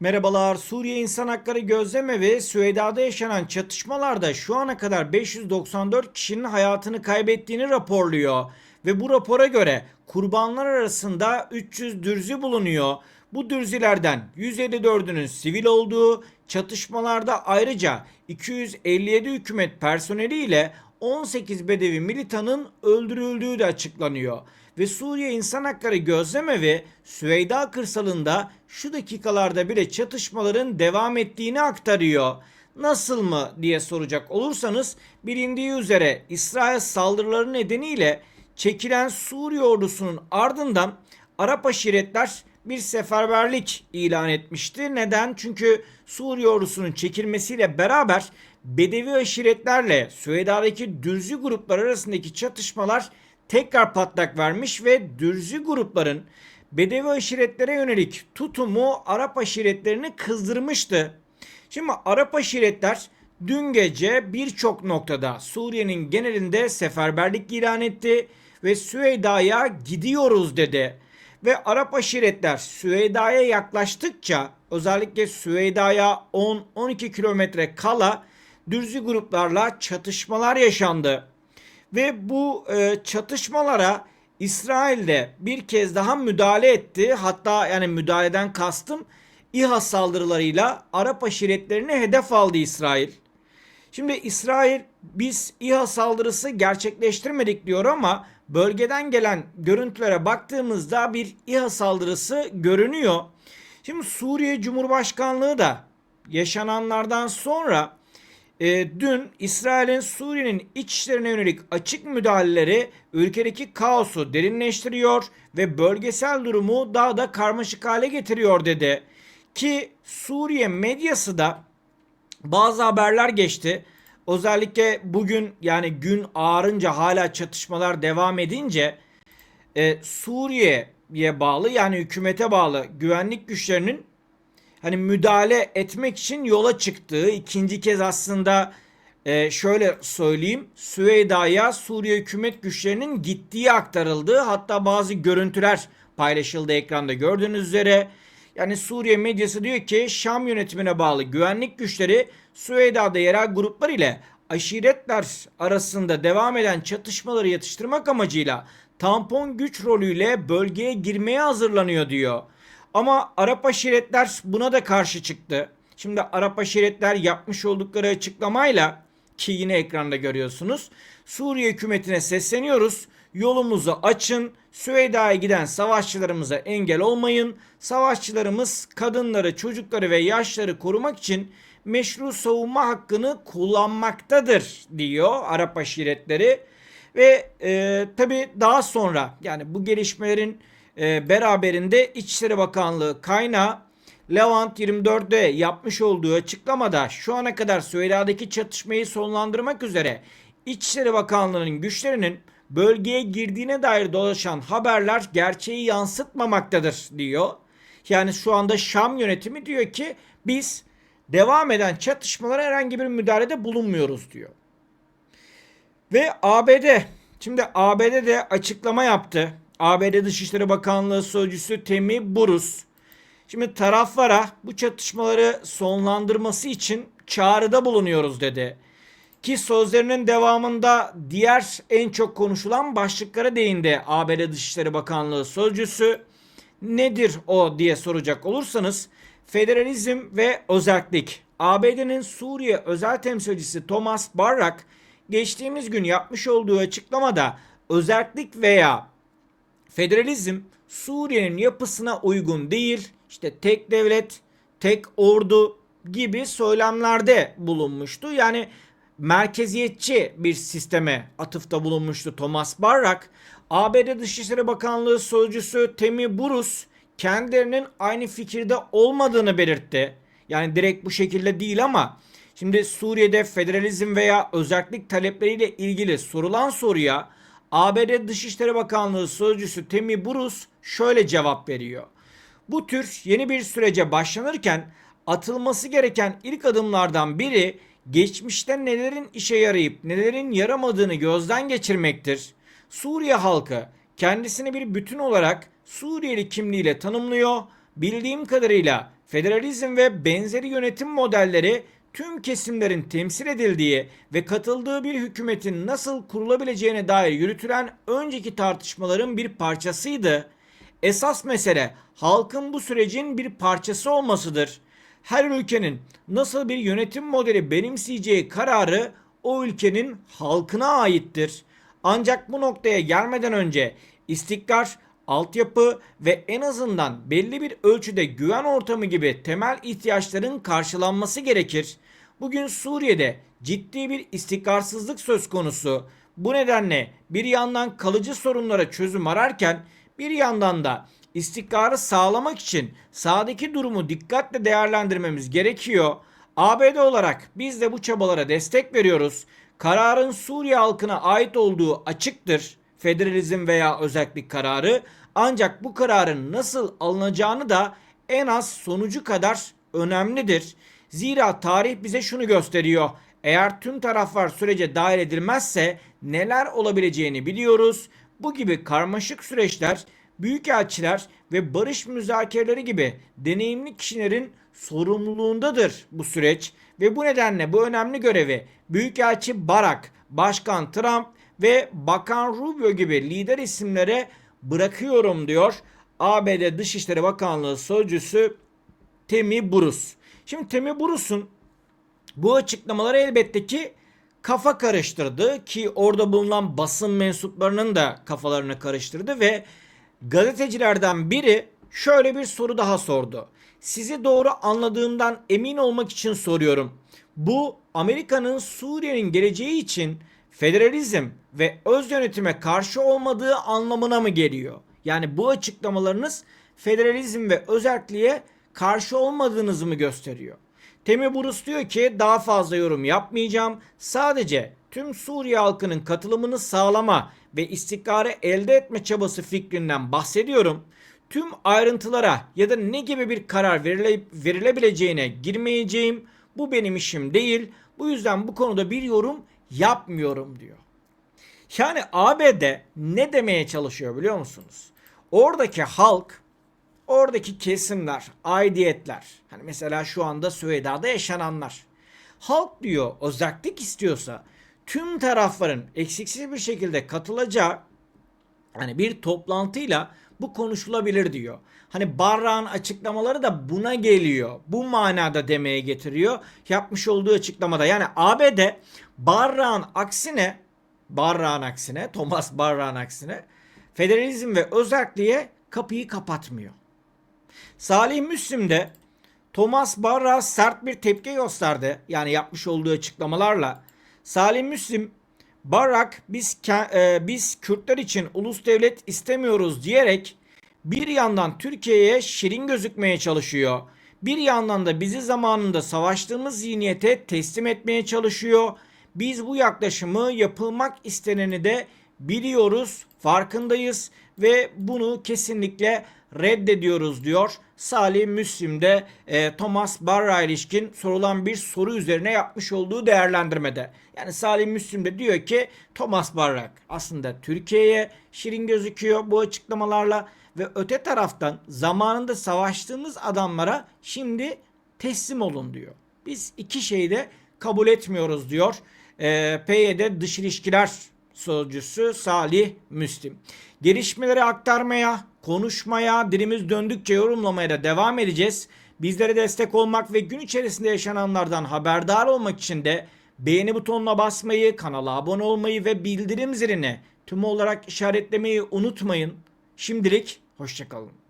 Merhabalar. Suriye İnsan Hakları Gözlemevi Süheyda'da yaşanan çatışmalarda şu ana kadar 594 kişinin hayatını kaybettiğini raporluyor. Ve bu rapora göre kurbanlar arasında 300 dürzi bulunuyor. Bu dürzilerden 154'ünün sivil olduğu, çatışmalarda ayrıca 257 hükümet personeli ile 18 Bedevi militanın öldürüldüğü de açıklanıyor. Ve Suriye İnsan Hakları Gözlemevi Süveyda kırsalında şu dakikalarda bile çatışmaların devam ettiğini aktarıyor. Nasıl mı diye soracak olursanız bilindiği üzere İsrail saldırıları nedeniyle çekilen Suriye ordusunun ardından Arap aşiretler bir seferberlik ilan etmişti. Neden? Çünkü Suriye ordusunun çekilmesiyle beraber Bedevi aşiretlerle Süheyda'daki Dürzi gruplar arasındaki çatışmalar tekrar patlak vermiş ve Dürzi grupların Bedevi aşiretlere yönelik tutumu Arap aşiretlerini kızdırmıştı. Şimdi Arap aşiretler dün gece birçok noktada Suriye'nin genelinde seferberlik ilan etti ve Süheyda'ya gidiyoruz dedi. Ve Arap aşiretler Süheyda'ya yaklaştıkça özellikle Süheyda'ya 10-12 kilometre kala Dürzi gruplarla çatışmalar yaşandı. Ve bu e, çatışmalara İsrail'de bir kez daha müdahale etti. Hatta yani müdahaleden kastım İHA saldırılarıyla Arap aşiretlerini hedef aldı İsrail. Şimdi İsrail biz İHA saldırısı gerçekleştirmedik diyor ama bölgeden gelen görüntülere baktığımızda bir İHA saldırısı görünüyor. Şimdi Suriye Cumhurbaşkanlığı da yaşananlardan sonra e, dün İsrail'in Suriye'nin iç işlerine yönelik açık müdahaleleri ülkedeki kaosu derinleştiriyor ve bölgesel durumu daha da karmaşık hale getiriyor dedi. Ki Suriye medyası da bazı haberler geçti. Özellikle bugün yani gün ağarınca hala çatışmalar devam edince e, Suriye'ye bağlı yani hükümete bağlı güvenlik güçlerinin hani müdahale etmek için yola çıktığı ikinci kez aslında e, şöyle söyleyeyim Süveyda'ya Suriye hükümet güçlerinin gittiği aktarıldı. Hatta bazı görüntüler paylaşıldı ekranda gördüğünüz üzere. Yani Suriye medyası diyor ki Şam yönetimine bağlı güvenlik güçleri Süveyda'da yerel gruplar ile aşiretler arasında devam eden çatışmaları yatıştırmak amacıyla tampon güç rolüyle bölgeye girmeye hazırlanıyor diyor. Ama Arap aşiretler buna da karşı çıktı. Şimdi Arap aşiretler yapmış oldukları açıklamayla ki yine ekranda görüyorsunuz. Suriye hükümetine sesleniyoruz. Yolumuzu açın. Süveyda'ya giden savaşçılarımıza engel olmayın. Savaşçılarımız kadınları, çocukları ve yaşları korumak için meşru savunma hakkını kullanmaktadır diyor Arap aşiretleri. Ve e, tabi daha sonra yani bu gelişmelerin e, beraberinde İçişleri Bakanlığı kaynağı Levant 24'de yapmış olduğu açıklamada şu ana kadar Süheyla'daki çatışmayı sonlandırmak üzere İçişleri Bakanlığı'nın güçlerinin bölgeye girdiğine dair dolaşan haberler gerçeği yansıtmamaktadır diyor. Yani şu anda Şam yönetimi diyor ki biz devam eden çatışmalara herhangi bir müdahalede bulunmuyoruz diyor. Ve ABD şimdi ABD de açıklama yaptı. ABD Dışişleri Bakanlığı Sözcüsü Temi Burus. Şimdi taraflara bu çatışmaları sonlandırması için çağrıda bulunuyoruz dedi. Ki sözlerinin devamında diğer en çok konuşulan başlıklara değindi ABD Dışişleri Bakanlığı Sözcüsü. Nedir o diye soracak olursanız federalizm ve özellik. ABD'nin Suriye özel temsilcisi Thomas Barrak geçtiğimiz gün yapmış olduğu açıklamada özellik veya federalizm Suriye'nin yapısına uygun değil. İşte tek devlet, tek ordu gibi söylemlerde bulunmuştu. Yani merkeziyetçi bir sisteme atıfta bulunmuştu Thomas Barrak. ABD Dışişleri Bakanlığı Sözcüsü Temi Burus kendilerinin aynı fikirde olmadığını belirtti. Yani direkt bu şekilde değil ama şimdi Suriye'de federalizm veya özellik talepleriyle ilgili sorulan soruya ABD Dışişleri Bakanlığı Sözcüsü Temi Burus şöyle cevap veriyor. Bu tür yeni bir sürece başlanırken atılması gereken ilk adımlardan biri geçmişte nelerin işe yarayıp nelerin yaramadığını gözden geçirmektir. Suriye halkı kendisini bir bütün olarak Suriyeli kimliğiyle tanımlıyor. Bildiğim kadarıyla federalizm ve benzeri yönetim modelleri tüm kesimlerin temsil edildiği ve katıldığı bir hükümetin nasıl kurulabileceğine dair yürütülen önceki tartışmaların bir parçasıydı. Esas mesele halkın bu sürecin bir parçası olmasıdır. Her ülkenin nasıl bir yönetim modeli benimseyeceği kararı o ülkenin halkına aittir. Ancak bu noktaya gelmeden önce istikrar, altyapı ve en azından belli bir ölçüde güven ortamı gibi temel ihtiyaçların karşılanması gerekir. Bugün Suriye'de ciddi bir istikrarsızlık söz konusu. Bu nedenle bir yandan kalıcı sorunlara çözüm ararken bir yandan da istikrarı sağlamak için sahadaki durumu dikkatle değerlendirmemiz gerekiyor. ABD olarak biz de bu çabalara destek veriyoruz. Kararın Suriye halkına ait olduğu açıktır. Federalizm veya özellik kararı. Ancak bu kararın nasıl alınacağını da en az sonucu kadar önemlidir. Zira tarih bize şunu gösteriyor. Eğer tüm taraflar sürece dahil edilmezse neler olabileceğini biliyoruz. Bu gibi karmaşık süreçler büyükelçiler ve barış müzakereleri gibi deneyimli kişilerin sorumluluğundadır bu süreç ve bu nedenle bu önemli görevi Büyükelçi Barak, Başkan Trump ve Bakan Rubio gibi lider isimlere bırakıyorum diyor ABD Dışişleri Bakanlığı Sözcüsü Temi Burus. Şimdi Temi Burus'un bu açıklamaları elbette ki kafa karıştırdı ki orada bulunan basın mensuplarının da kafalarını karıştırdı ve gazetecilerden biri şöyle bir soru daha sordu. Sizi doğru anladığımdan emin olmak için soruyorum. Bu Amerika'nın Suriye'nin geleceği için federalizm ve öz yönetime karşı olmadığı anlamına mı geliyor? Yani bu açıklamalarınız federalizm ve özerkliğe karşı olmadığınızı mı gösteriyor? Temi Burus diyor ki daha fazla yorum yapmayacağım. Sadece tüm Suriye halkının katılımını sağlama ve istikrarı elde etme çabası fikrinden bahsediyorum. Tüm ayrıntılara ya da ne gibi bir karar verile, verilebileceğine girmeyeceğim. Bu benim işim değil. Bu yüzden bu konuda bir yorum yapmıyorum diyor. Yani ABD ne demeye çalışıyor biliyor musunuz? Oradaki halk, oradaki kesimler, aidiyetler, hani mesela şu anda Süheyda'da yaşananlar. Halk diyor özellik istiyorsa tüm tarafların eksiksiz bir şekilde katılacağı hani bir toplantıyla bu konuşulabilir diyor. Hani Barra'nın açıklamaları da buna geliyor. Bu manada demeye getiriyor. Yapmış olduğu açıklamada. Yani ABD Barra'nın aksine Barra'nın aksine Thomas Barra'nın aksine federalizm ve özerkliğe kapıyı kapatmıyor. Salih Müslim de Thomas Barra sert bir tepki gösterdi. Yani yapmış olduğu açıklamalarla. Salih Müslim Barak biz e, biz Kürtler için ulus devlet istemiyoruz diyerek bir yandan Türkiye'ye şirin gözükmeye çalışıyor. Bir yandan da bizi zamanında savaştığımız zihniyete teslim etmeye çalışıyor. Biz bu yaklaşımı yapılmak isteneni de biliyoruz, farkındayız ve bunu kesinlikle reddediyoruz diyor. Salih Müslim de e, Thomas Barra ilişkin sorulan bir soru üzerine yapmış olduğu değerlendirmede. Yani Salih Müslim de diyor ki Thomas Barrak aslında Türkiye'ye şirin gözüküyor bu açıklamalarla ve öte taraftan zamanında savaştığımız adamlara şimdi teslim olun diyor. Biz iki şeyi de kabul etmiyoruz diyor. E, PYD Dış İlişkiler Sözcüsü Salih Müslim. Gelişmeleri aktarmaya, konuşmaya, dilimiz döndükçe yorumlamaya da devam edeceğiz. Bizlere destek olmak ve gün içerisinde yaşananlardan haberdar olmak için de beğeni butonuna basmayı, kanala abone olmayı ve bildirim zilini tüm olarak işaretlemeyi unutmayın. Şimdilik hoşçakalın.